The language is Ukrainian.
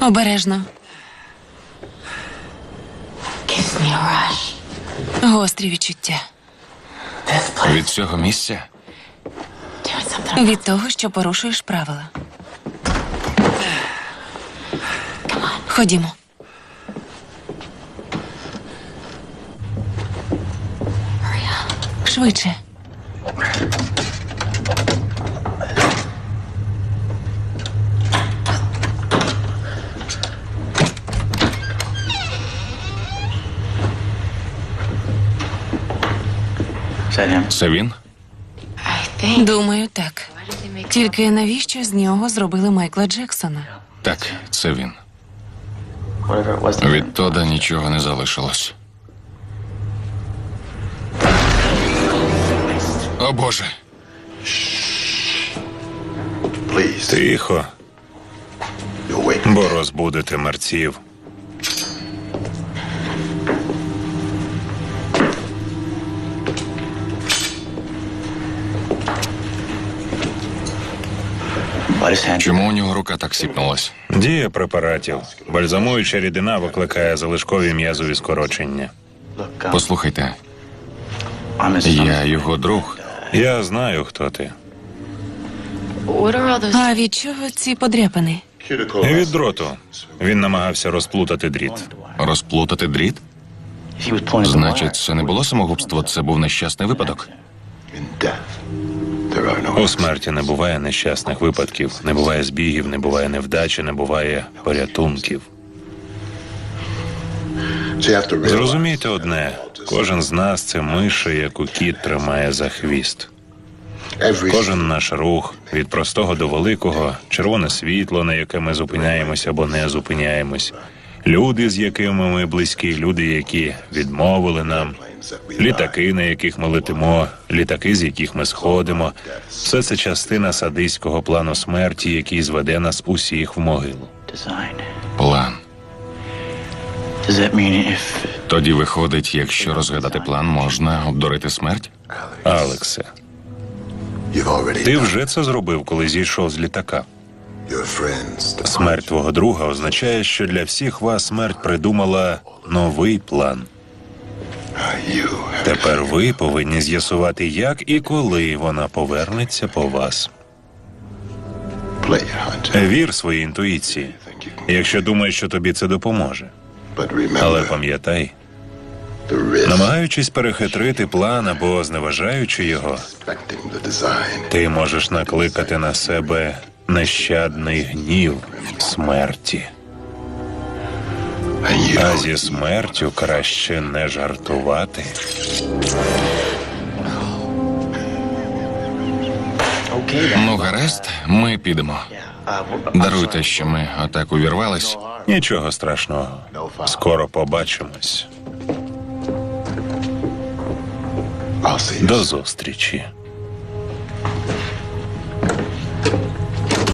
Обережно. Gives me a rush. Гострі відчуття. Від цього місця Від того, що порушуєш правила. Ходімо. Швидше. Це він? Думаю, так. Тільки навіщо з нього зробили Майкла Джексона? Так, це він. Від Тода нічого не залишилось. О Боже, Тихо, бо розбудете мерців. Чому у нього рука так сіпнулась? Дія препаратів. Бальзамуюча рідина викликає залишкові м'язові скорочення. Послухайте, я його друг. Я знаю, хто ти. А від чого ці подряпини? Від дроту. Він намагався розплутати дріт. Розплутати дріт? Значить, це не було самогубство, це був нещасний випадок. У смерті не буває нещасних випадків, не буває збігів, не буває невдачі, не буває порятунків. Зрозумійте одне: кожен з нас це миша, яку кіт тримає за хвіст. Кожен наш рух від простого до великого, червоне світло, на яке ми зупиняємось або не зупиняємось, люди, з якими ми близькі, люди, які відмовили нам, літаки, на яких ми летимо, літаки, з яких ми сходимо. Все це частина садиського плану смерті, який зведе нас усіх в могилу. План. Тоді виходить, якщо розгадати план, можна обдурити смерть? Алексе, ти вже це зробив, коли зійшов з літака. Смерть твого друга означає, що для всіх вас смерть придумала новий план. Тепер ви повинні з'ясувати, як і коли вона повернеться по вас. Вір своїй інтуїції, якщо думаєш, що тобі це допоможе. Але пам'ятай, намагаючись перехитрити план або зневажаючи його, ти можеш накликати на себе нещадний гнів смерті. А зі смертю краще не жартувати. Ну, гаразд, ми підемо. Даруйте, що ми отак увірвались. Нічого страшного. Скоро побачимось. До зустрічі.